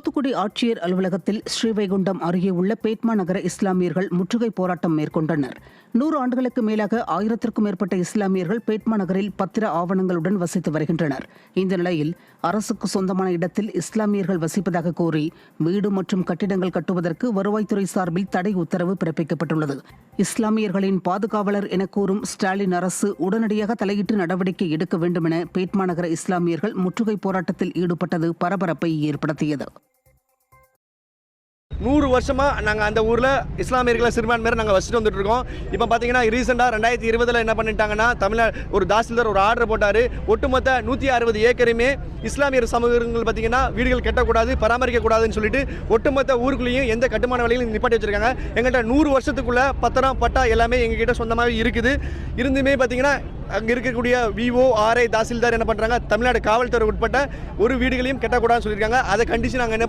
தூத்துக்குடி ஆட்சியர் அலுவலகத்தில் ஸ்ரீவைகுண்டம் அருகே உள்ள பேட்மா நகர இஸ்லாமியர்கள் முற்றுகை போராட்டம் மேற்கொண்டனர். நூறு ஆண்டுகளுக்கு மேலாக ஆயிரத்திற்கும் மேற்பட்ட இஸ்லாமியர்கள் பேட்மா நகரில் பத்திர ஆவணங்களுடன் வசித்து வருகின்றனர். இந்த நிலையில் அரசுக்கு சொந்தமான இடத்தில் இஸ்லாமியர்கள் வசிப்பதாக கூறி வீடு மற்றும் கட்டிடங்கள் கட்டுவதற்கு வருவாய்த்துறை சார்பில் தடை உத்தரவு பிறப்பிக்கப்பட்டுள்ளது. இஸ்லாமியர்களின் பாதுகாவலர் என கூறும் ஸ்டாலின் அரசு உடனடியாக தலையிட்டு நடவடிக்கை எடுக்க வேண்டும் என பேட்மா நகர இஸ்லாமியர்கள் முற்றுகை போராட்டத்தில் ஈடுபட்டது பரபரப்பை ஏற்படுத்தியது. நூறு வருஷமாக நாங்கள் அந்த ஊரில் இஸ்லாமியர்களை சிறுபான்மையர் நாங்கள் வச்சுட்டு வந்துட்டு இருக்கோம் இப்போ பார்த்தீங்கன்னா ரீசெண்டாக ரெண்டாயிரத்தி இருபதில் என்ன பண்ணிட்டாங்கன்னா தமிழ்நாடு ஒரு தாசில்தார் ஒரு ஆர்டர் போட்டார். ஒட்டுமொத்த நூற்றி அறுபது ஏக்கரையுமே இஸ்லாமியர் சமூகங்கள் பார்த்தீங்கன்னா வீடுகள் கட்டக்கூடாது பராமரிக்கக்கூடாதுன்னு சொல்லிட்டு ஒட்டுமொத்த ஊருக்குள்ளேயும் எந்த கட்டுமான வேலையும் நிப்பாட்டி வச்சிருக்காங்க. எங்கள்கிட்ட நூறு வருஷத்துக்குள்ளே பத்திரம் பட்டா எல்லாமே எங்ககிட்ட சொந்தமாகவே இருக்குது. இருந்துமே பார்த்தீங்கன்னா அங்கே இருக்கக்கூடிய விஓ ஆர்ஐ தாசில்தார் என்ன பண்ணுறாங்க தமிழ்நாடு காவல்துறை உட்பட்ட ஒரு வீடுகளையும் கட்டக்கூடாதுன்னு சொல்லியிருக்காங்க. அதை கண்டிச்சு நாங்கள் என்ன